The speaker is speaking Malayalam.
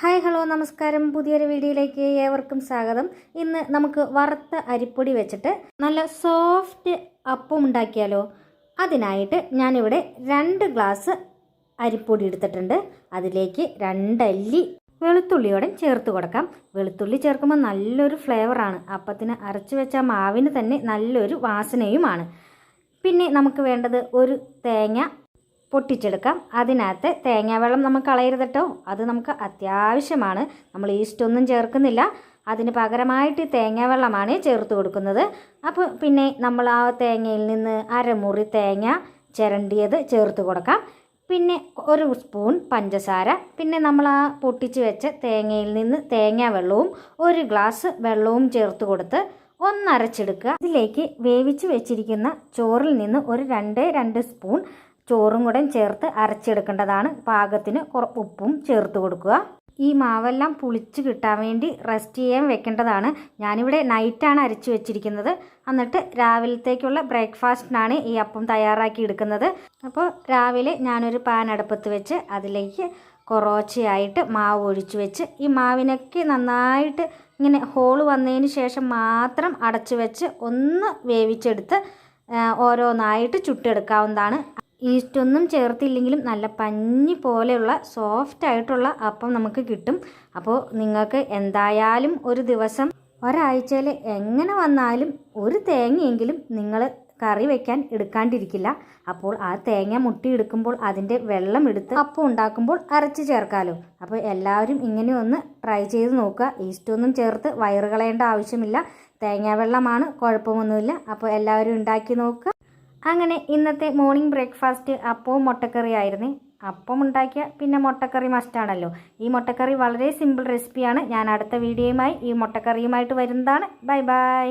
ഹായ് ഹലോ നമസ്കാരം. പുതിയൊരു വീഡിയോയിലേക്ക് ഏവർക്കും സ്വാഗതം. ഇന്ന് നമുക്ക് വറുത്ത അരിപ്പൊടി വെച്ചിട്ട് നല്ല സോഫ്റ്റ് അപ്പം ഉണ്ടാക്കിയാലോ? അതിനായിട്ട് ഞാനിവിടെ രണ്ട് ഗ്ലാസ് അരിപ്പൊടി എടുത്തിട്ടുണ്ട്. അതിലേക്ക് രണ്ടല്ലി വെളുത്തുള്ളിയോടെ ചേർത്ത് കൊടുക്കാം. വെളുത്തുള്ളി ചേർക്കുമ്പോൾ നല്ലൊരു ഫ്ലേവറാണ് അപ്പത്തിന് അരച്ചു വെച്ച മാവിന് തന്നെ നല്ലൊരു വാസനയുമാണ്. പിന്നെ നമുക്ക് വേണ്ടത് ഒരു തേങ്ങ പൊട്ടിച്ചെടുക്കാം. അതിനകത്ത് തേങ്ങാവെള്ളം നമുക്ക് കളയരുത് കേട്ടോ. അത് നമുക്ക് അത്യാവശ്യമാണ്. നമ്മൾ ഈസ്റ്റൊന്നും ചേർക്കുന്നില്ല. അതിന് പകരമായിട്ട് തേങ്ങാവെള്ളമാണ് ചേർത്ത് കൊടുക്കുന്നത്. അപ്പോൾ പിന്നെ നമ്മൾ ആ തേങ്ങയിൽ നിന്ന് അരമുറി തേങ്ങ ചിരണ്ടിയത് ചേർത്ത് കൊടുക്കാം. പിന്നെ ഒരു സ്പൂൺ പഞ്ചസാര. പിന്നെ നമ്മൾ ആ പൊട്ടിച്ച് വെച്ച തേങ്ങയിൽ നിന്ന് തേങ്ങാ വെള്ളവും ഒരു ഗ്ലാസ് വെള്ളവും ചേർത്ത് കൊടുത്ത് ഒന്നരച്ചെടുക്കുക ഇതിലേക്ക് വേവിച്ച് വെച്ചിരിക്കുന്ന ചോറിൽ നിന്ന് ഒരു രണ്ട് രണ്ട് സ്പൂൺ ചോറും കൂടെ ചേർത്ത് അരച്ചെടുക്കേണ്ടതാണ്. പാകത്തിന് ഉപ്പും ചേർത്ത് കൊടുക്കുക. ഈ മാവെല്ലാം പുളിച്ച് കിട്ടാൻ വേണ്ടി റെസ്റ്റ് ചെയ്യാൻ വെക്കേണ്ടതാണ്. ഞാനിവിടെ നൈറ്റാണ് അരച്ച് വെച്ചിരിക്കുന്നത്. എന്നിട്ട് രാവിലത്തേക്കുള്ള ബ്രേക്ക്ഫാസ്റ്റിനാണ് ഈ അപ്പം തയ്യാറാക്കി എടുക്കുന്നത്. അപ്പോൾ രാവിലെ ഞാനൊരു പാൻ അടുപ്പത്ത് വെച്ച് അതിലേക്ക് കൊറോച്ചയായിട്ട് മാവ് ഒഴിച്ചു വെച്ച് ഈ മാവിനൊക്കെ നന്നായിട്ട് ഇങ്ങനെ ഹോൾ വന്നതിന് ശേഷം മാത്രം അടച്ചു വെച്ച് ഒന്ന് വേവിച്ചെടുത്ത് ഓരോന്നായിട്ട് ചുട്ടെടുക്കാവുന്നതാണ്. ഈസ്റ്റൊന്നും ചേർത്തില്ലെങ്കിലും നല്ല പഞ്ഞി പോലെയുള്ള സോഫ്റ്റ് ആയിട്ടുള്ള അപ്പം നമുക്ക് കിട്ടും. അപ്പോൾ നിങ്ങൾക്ക് എന്തായാലും ഒരു ദിവസം ഒരാഴ്ചയിൽ എങ്ങനെ വന്നാലും ഒരു തേങ്ങയെങ്കിലും നിങ്ങൾ കറി വെക്കാൻ എടുക്കാണ്ടിരിക്കില്ല. അപ്പോൾ ആ തേങ്ങ മുട്ടിയെടുക്കുമ്പോൾ അതിന്റെ വെള്ളം എടുത്ത് അപ്പം ഉണ്ടാക്കുമ്പോൾ അരച്ച് ചേർക്കാമല്ലോ അപ്പോൾ എല്ലാവരും ഇങ്ങനെ ഒന്ന് ട്രൈ ചെയ്ത് നോക്കുക. ഈസ്റ്റൊന്നും ചേർത്ത് വയറ് കളയേണ്ട ആവശ്യമില്ല. തേങ്ങാവെള്ളമാണ് കുഴപ്പമൊന്നുമില്ല. അപ്പോൾ എല്ലാവരും ഉണ്ടാക്കി നോക്കുക. അങ്ങനെ ഇന്നത്തെ മോർണിംഗ് ബ്രേക്ക്ഫാസ്റ്റ് അപ്പവും മുട്ടക്കറി ആയിരുന്നു. അപ്പം ഉണ്ടാക്കിയ പിന്നെ മുട്ടക്കറി മസ്റ്റാണല്ലോ ഈ മുട്ടക്കറി വളരെ സിമ്പിൾ റെസിപ്പിയാണ് ഞാൻ അടുത്ത വീഡിയോയുമായി ഈ മുട്ടക്കറിയുമായിട്ട് വരുന്നതാണ്. Bye bye